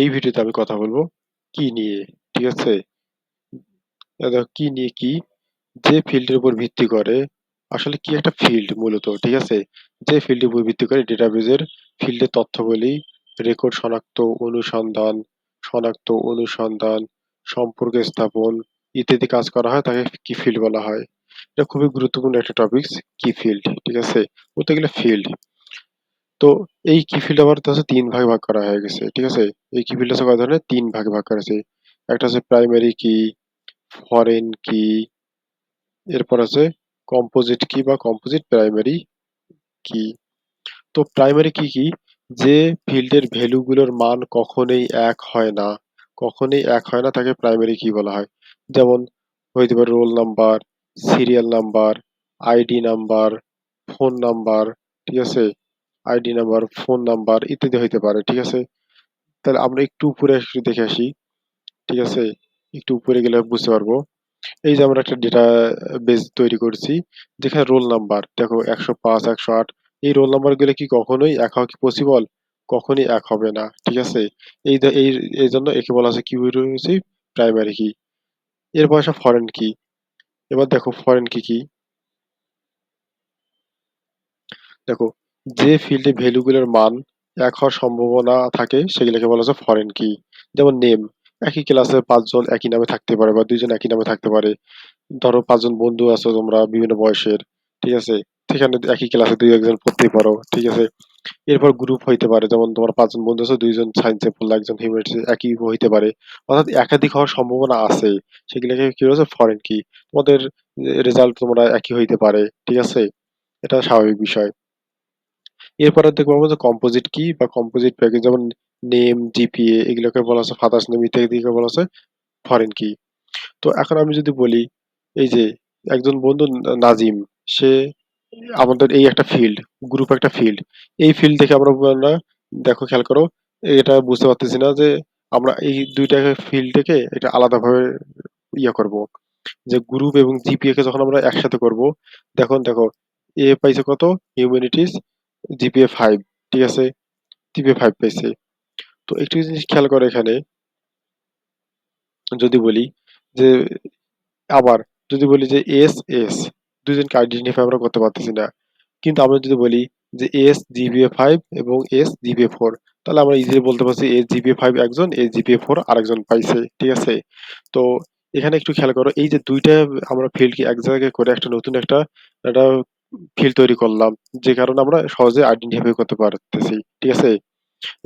এই ভিডিওতে আমি কথা বলব কি নিয়ে, ঠিক আছে? কি নিয়ে কি? যে ফিল্ডের উপর ভিত্তি করে, আসলে কি একটা ফিল্ড মূলত, ঠিক আছে? যে ফিল্ডের উপর ভিত্তি করে ডেটাবেজের ফিল্ডের তথ্যগুলি রেকর্ড, শনাক্ত, অনুসন্ধান শনাক্ত, অনুসন্ধান, সম্পর্ক স্থাপন ইত্যাদি কাজ করা হয়, তাকে কি ফিল্ড বলা হয়? এটা খুবই গুরুত্বপূর্ণ একটা টপিক কি ফিল্ড, ঠিক আছে? বলতে গেলে ফিল্ড। তো এই কি ফিল্ড আবার তো হচ্ছে তিন ভাগে ভাগ করা হয়ে গেছে, ঠিক আছে? এই কি ফিল্ড হচ্ছে কয় ধরনের তিন ভাগে ভাগ করা আছে। একটা হচ্ছে প্রাইমারি কি ফরেন কি এরপর আছে কম্পোজিট কি বা কম্পোজিট প্রাইমারি কি তো প্রাইমারি কি কি? যে ফিল্ডের ভ্যালুগুলোর মান কখনোই এক হয় না, কখনোই এক হয় না তাকে প্রাইমারি কি বলা হয়। যেমন হইতে পারে roll number serial number ID number phone number ঠিক আছে? আইডি নাম্বার ফোন নাম্বার ইত্যাদি হইতে পারে, ঠিক আছে? তাহলে আমরা একটু উপরে একটু দেখে আসি, ঠিক আছে? একটু উপরে গেলে বুঝতে পারব। এই যে আমরা একটা ডেটা বেস তৈরি করছি, যেখানে রোল নাম্বার দেখো একশো পাঁচ, একশো আট, এই রোল নাম্বারগুলো কি কখনোই এক হওয়া কি পসিবল কখনই এক হবে না, ঠিক আছে? এই এই এই জন্য একে বলা হচ্ছে কি রয়েছে প্রাইমারি কি এরপর আসে ফরেন কি এবার দেখো ফরেন কি কি? দেখো যে ফিল্ডে ভ্যালুগুলোর মান এক হওয়ার সম্ভাবনা থাকে, সেগুলোকে বলা হচ্ছে ফরেন কি যেমন নেম একই ক্লাসে পাঁচজন একই নামে থাকতে পারে বা দুইজন একই নামে থাকতে পারে। ধরো পাঁচজন বন্ধু আছো তোমরা বিভিন্ন বয়সের, ঠিক আছে? সেখানে একই ক্লাসে দুই একজন পড়তেই পারো, ঠিক আছে? এরপর গ্রুপ হইতে পারে, যেমন তোমার পাঁচজন বন্ধু আছে, দুইজন সায়েন্সে পড়ল একজন হিউম্যানিটিস একই হইতে পারে। অর্থাৎ একাধিক হওয়ার সম্ভাবনা আছে, সেগুলোকে কি হচ্ছে ফরেন কি তোমাদের রেজাল্ট তোমরা একই হইতে পারে, ঠিক আছে? এটা স্বাভাবিক বিষয়। এরপরে দেখব আমরা যে কম্পোজিট কি বা কম্পোজিট প্যাকেজ যেমন নেম জিপিএ এগুলোকে বলা হচ্ছে ফাদার্স নেম ইত্যাদিকে বলা হচ্ছে ফরেন কি তো এখন আমি যদি বলি, এই যে একজন বন্ধু নাজিম, সে আমাদের এই একটা ফিল্ড গ্রুপ একটা ফিল্ড এই ফিল্ড থেকে আমরা দেখো, খেয়াল করো, এটা বুঝতে পারতেছি না যে আমরা এই দুইটা ফিল্ড থেকে এটা আলাদাভাবে ইয়ে করব। যে গ্রুপ এবং জিপিএ কে যখন আমরা একসাথে করব দেখুন দেখো এ পাইছে কত? হিউম্যানিটিস জিপিএ ফাইভ ঠিক আছে জিপিএ ফাইভ পাইছে। তো একটু জিনিস খেয়াল করে এখানে, যদি বলি যে, আবার যদি বলি যে এস এস দুজনকে আইডেন্টিফাই আমরা করতে পারতেছি না। কিন্তু আমরা যদি বলি যে এস জিবিএ ফাইভ এবং এস জিবিএ ফোর তাহলে আমরা ইজিলি বলতে পারছি এস জিবিএ ফাইভ একজন এস জিপিএ ফোর আরেকজন পাইছে, ঠিক আছে? তো এখানে একটু খেয়াল করো, এই যে দুইটা আমরা ফিল্ডকে এক জায়গায় করে একটা নতুন একটা একটা ফিল্ড তৈরি করলাম, যে কারণে আমরা সহজে আইডেন্টিফাই করতে পারতেছি, ঠিক আছে?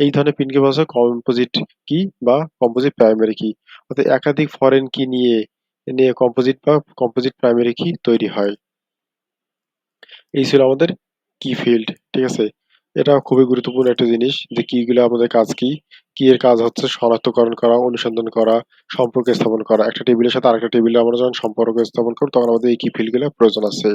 এই ধরনের পিনকে বলা হয় কম্পোজিট কি বা কম্পোজিট প্রাইমারি কি? অর্থাৎ একাধিক ফরেন কি নিয়ে নিয়ে কম্পোজিট বা কম্পোজিট প্রাইমারি কি তৈরি হয়। এই ছিল আমাদের কি ফিল্ড ঠিক আছে? এটা খুবই গুরুত্বপূর্ণ একটা জিনিস যে কিগুলো আমাদের কাজ কি? কি এর কাজ হচ্ছে শনাক্তকরণ করা, অনুসন্ধান করা, সম্পর্ক স্থাপন করা। একটা টেবিলের সাথে আরেকটা টেবিলে আমরা যখন সম্পর্ক স্থাপন করি তখন আমাদের এই কি ফিল্ডগুলো প্রয়োজন আছে।